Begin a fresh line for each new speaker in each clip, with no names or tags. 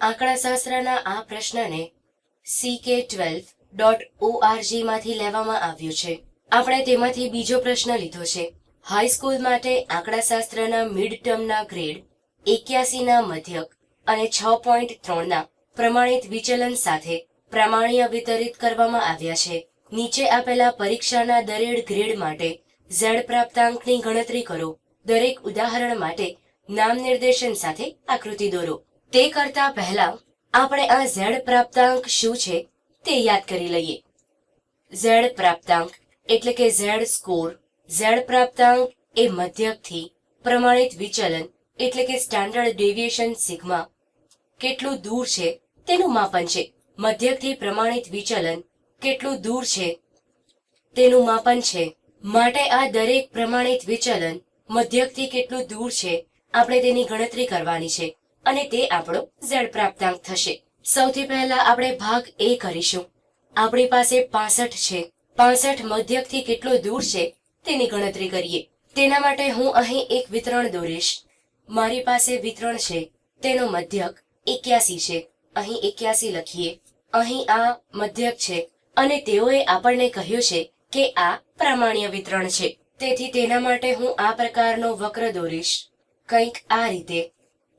આંકડાશાસ્ત્રના આ પ્રશ્નને CK twelve dot ORG માંથી લેવામાં આવ્યો છે. આપણે તેમાંથી બીજો પ્રશ્ન લીધો છે. હાઈસ્કૂલ માટે આંકડાશાસ્ત્રના મિડ ટર્મના ગ્રેડ એક્યાસીના મધ્યક અને છ પોઈન્ટ ત્રણના પ્રમાણિત વિચલન સાથે પ્રામાણ્ય વિતરિત કરવામાં આવ્યા છે. નીચે આપેલા પરીક્ષાના દરેક ગ્રેડ માટે ઝેડ પ્રાપ્તાંકની ગણતરી કરો. દરેક ઉદાહરણ માટે નામ નિર્દેશન સાથે આકૃતિ દોરો. તે કરતા પહેલા આપણે આ ઝેડ પ્રાપ્તાંક શું છે તે યાદ કરી લઈએ. ઝેડ પ્રાપ્તાંક એટલે કે ઝેડ સ્કોર. ઝેડ પ્રાપ્તાંક એ મધ્યકથી પ્રમાણિત વિચલન એટલે કે સ્ટાન્ડર્ડ ડેવિએશન સિગ્મા. કેટલું દૂર છે તેનું માપન છે. મધ્યકથી પ્રમાણિત વિચલન કેટલું દૂર છે તેનું માપન છે. માટે આ દરેક પ્રમાણિત વિચલન મધ્યકથી કેટલું દૂર છે આપણે તેની ગણતરી કરવાની છે. અને તે આપણો ઝેડ પ્રાપ્તાંક થશે. સૌથી પહેલા આપણે ભાગ એ કરીશું. આપણી પાસે પાસઠ છે. પાસઠ મધ્યકથી કેટલો દૂર છે તેની ગણતરી કરીએ. તેના માટે હું અહીં એક વિતરણ દોરીશ. મારી પાસે વિતરણ છે. તેનો મધ્યક એક્યાસી છે. અહીં એક્યાસી લખીએ. અહીં આ મધ્યક છે. અને તેઓએ આપણને કહ્યું છે કે આ પ્રામાણ્ય વિતરણ છે. તેથી તેના માટે હું આ પ્રકારનો વક્ર દોરીશ. કંઈક આ રીતે.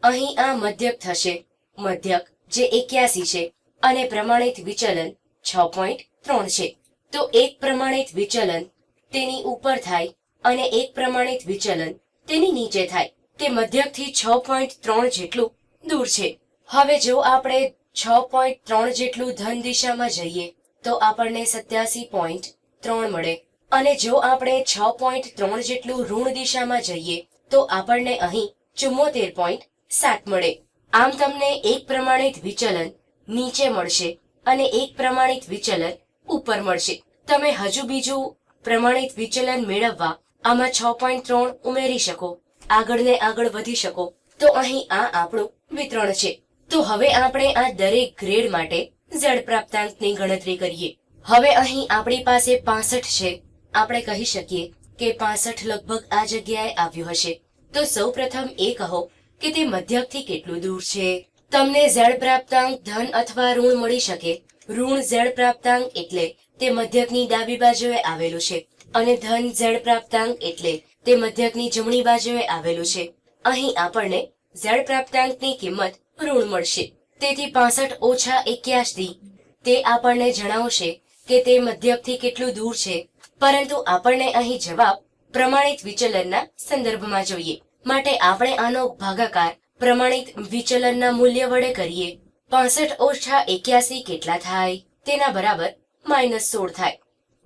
અહીં આ મધ્યક થશે. મધ્યક જે એક્યાસી છે અને પ્રમાણિત વિચલન છ પોઈન્ટ ત્રણ છે. તો એક પ્રમાણિત વિચલન તેની ઉપર થાય અને એક પ્રમાણિત વિચલન તેની નીચે થાય. તે મધ્યકથી છ પોઈન્ટ ત્રણ જેટલું દૂર છે. હવે જો આપણે છ પોઈન્ટ ત્રણ જેટલું ધન દિશામાં જઈએ, તો આપણને સત્યાસી પોઈન્ટ ત્રણ મળે. અને જો આપણે છ પોઈન્ટ ત્રણ જેટલું ઋણ દિશામાં જઈએ, તો આપણને અહીં ચુમ્મોતેર પોઈન્ટ સાત મળે. આમ તમને એક પ્રમાણિત વિચલન નીચે મળશે અને એક પ્રમાણિત વિચલન ઉપર મળશે. તમે હજુ બીજું પ્રમાણિત વિચલન મેળવવા આમાં છ પોઈન્ટ ત્રણ ઉમેરી શકો આગળ ને આગળ વધી શકો. તો અહીં આ આપણું વિતરણ છે. તો હવે આપણે આ દરેક ગ્રેડ માટે ઝેડ પ્રાપ્તાંકની ગણતરી કરીએ. હવે અહીં આપણી પાસે પાસઠ છે. આપણે કહી શકીએ કે પાસઠ લગભગ આ જગ્યાએ આવ્યું હશે. તો સૌ પ્રથમ એ કહો કે તે મધ્યકથી કેટલું દૂર છે? તમને ઝેડ પ્રાપ્તાંક ધન અથવા ઋણ મળી શકે. ઋણ ઝેડ પ્રાપ્તાંક એટલે તે મધ્યકની ડાબી બાજુએ આવેલું છે અને ધન ઝેડ પ્રાપ્તાંક એટલે તે મધ્યકની જમણી બાજુએ આવેલું છે. અહીં આપણને ઝેડ પ્રાપ્તાંકની કિંમત ઋણ મળશે. તેથી પાસઠ ઓછા એક્યાસી તે આપણને જણાવશે કે તે મધ્યકથી કેટલું દૂર છે. પરંતુ આપણને અહીં જવાબ પ્રમાણિત વિચલનના સંદર્ભમાં જોઈએ. માટે આપણે આનો ભાગાકાર પ્રમાણિત વિચલનના મૂલ્ય વડે કરીએ. પાસઠ ઓછા એક્યાસી કેટલા થાય? તેના બરાબર માઇનસ સોળ થાય.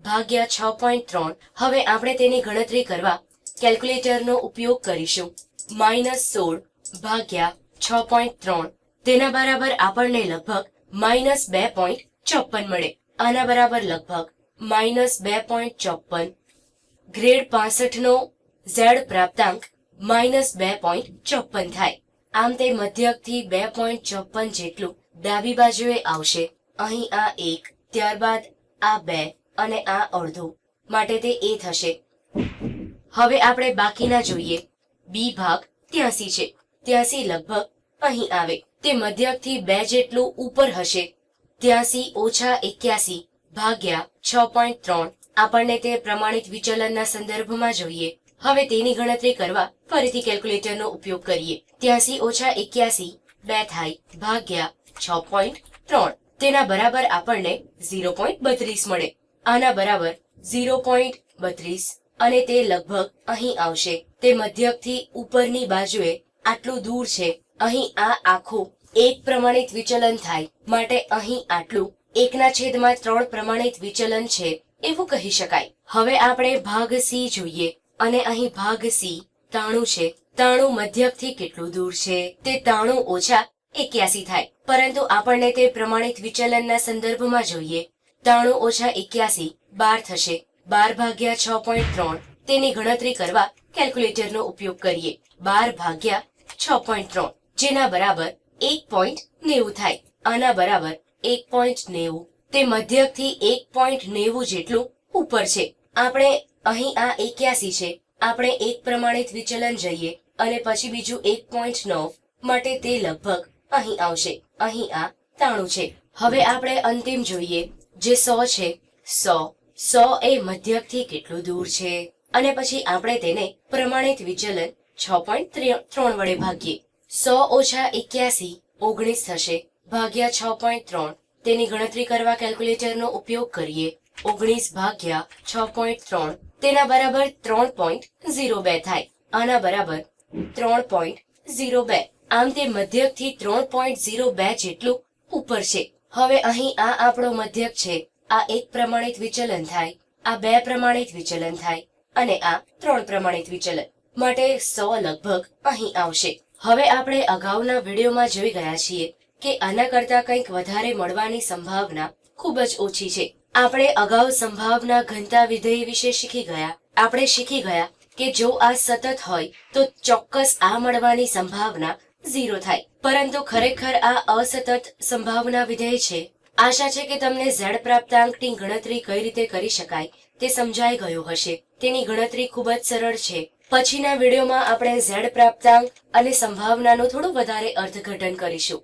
ભાગ્યા છ પોઈન્ટ ત્રણ. હવે આપણે તેની ગણતરી કરવા કેલ્ક્યુલેટરનો ઉપયોગ કરીશું. માઇનસ સોળ ભાગ્યા છ પોઈન્ટ ત્રણ. તેના બરાબર આપણને લગભગ માઇનસ બે પોઈન્ટ ચોપન મળે. આના બરાબર લગભગ માઇનસ બે પોઈન્ટ ચોપન ગ્રેડ પાસઠ નો ઝેડ પ્રાપ્તાંક માઇનસ બે પોઈન્ટ ચોપન થાય. આમ તે મધ્યકથી બે પોઈન્ટ ચોપન જેટલું ડાબી બાજુએ આવશે. અહીં આ એક, ત્યારબાદ આ બે અને આ અડધું. માટે તે એ થશે. હવે આપણે બાકીના જોઈએ. બી ભાગ ત્યાસી છે. ત્યાસી લગભગ અહીં આવે. તે મધ્યકથી બે જેટલું ઉપર હશે. ત્યાસી ઓછા એક્યાસી ભાગ્યા છ પોઈન્ટ ત્રણ. આપણને તે પ્રમાણિત વિચલનના સંદર્ભમાં જોઈએ. હવે તેની ગણતરી કરવા ફરીથી કેલ્ક્યુલેટરનો ઉપયોગ કરીએ. ત્યાસી ઓછા એક્યાસી, બે થાય ભાગ્યા છ પોઈન્ટ ત્રણ. તેના બરાબર આપણને ઝીરો પોઈન્ટ બત્રીસ મળે. આના બરાબર ઝીરો પોઈન્ટ બત્રીસ અને તે લગભગ અહીં આવશે. તે મધ્યકથી ઉપરની બાજુએ આટલું દૂર છે. અહીં આ આખું એક પ્રમાણિત વિચલન થાય. માટે અહીં આટલું એકના છેદમાં ત્રણ પ્રમાણિત વિચલન છે, એવું કહી શકાય. હવે આપણે ભાગ સી જોઈએ. અને અહીં ભાગ સી, તાણું છે. તાણું મધ્યકથી કેટલું દૂર છે? તે તાણું ઓછા એક્યાસી થાય. પરંતુ આપણને તે પ્રમાણિત વિચલનના સંદર્ભમાં જોઈએ. તાણું ઓછા એક્યાસી, બાર થશે. બાર ભાગ્યા છ પોઈન્ટ ત્રણ. તેની ગણતરી કરવા કેલ્ક્યુલેટરનો ઉપયોગ કરીએ. બાર ભાગ્યા છ પોઈન્ટ ત્રણ, જેના બરાબર એક પોઈન્ટ નેવું થાય. આના બરાબર એક પોઈન્ટ નેવું. તે મધ્યકથી એક પોઈન્ટ નેવું જેટલું ઉપર છે. આપણે અહીં આ એક્યાસી છે. આપણે એક પ્રમાણિત વિચલન જઈએ અને પછી બીજું એક પોઈન્ટ નવ માટે તે લગભગ અહીં આવશે. અહીં આ તાણું છે. હવે આપણે અંતિમ જોઈએ જે સો છે. સો. સો એ મધ્યકથી કેટલું દૂર છે? અને પછી આપણે તેને પ્રમાણિત વિચલન છ પોઈન્ટ ત્રણ વડે ભાગીએ. સો ઓછા એક્યાસી ઓગણીસ થશે. ભાગ્યા છ પોઈન્ટ ત્રણ. તેની ગણતરી કરવા કેલ્ક્યુલેટરનો ઉપયોગ કરીએ. ઓગણીસ ભાગ્યા છ પોઈન્ટ ત્રણ, તેના બરાબર ત્રણ પોઈન્ટ ઝીરો બે થાય. આના બરાબર ત્રણ પોઈન્ટ ઝીરો બે. આમ તે મધ્યકથી ત્રણ પોઈન્ટ ઝીરો બે જેટલું ઉપર છે. હવે અહીં આ આપણો મધ્યક છે. આ એક પ્રમાણિત વિચલન થાય, આ બે પ્રમાણિત વિચલન થાય, અને આ ત્રણ પ્રમાણિત વિચલન માટે સો લગભગ અહીં આવશે. હવે આપણે અગાઉના વિડીયોમાં જોઈ ગયા છીએ કે આના કરતા કંઈક વધારે મળવાની સંભાવના ખૂબ જ ઓછી છે. આપણે અગાઉ સંભાવના ઘનતા વિધેય વિશે શીખી ગયા. આપણે શીખી ગયા કે જો આ સતત હોય, તો ચોક્કસ આ મળવાની સંભાવના ઝીરો થાય. પરંતુ ખરેખર આ અસતત સંભાવના વિધેય છે. આશા છે કે તમને ઝેડ પ્રાપ્તાંકની ગણતરી કઈ રીતે કરી શકાય તે સમજાઈ ગયું હશે. તેની ગણતરી ખૂબ જ સરળ છે. પછીના વિડીયોમાં આપણે ઝેડ પ્રાપ્તાંક અને સંભાવનાનું થોડું વધારે અર્થઘટન કરીશું.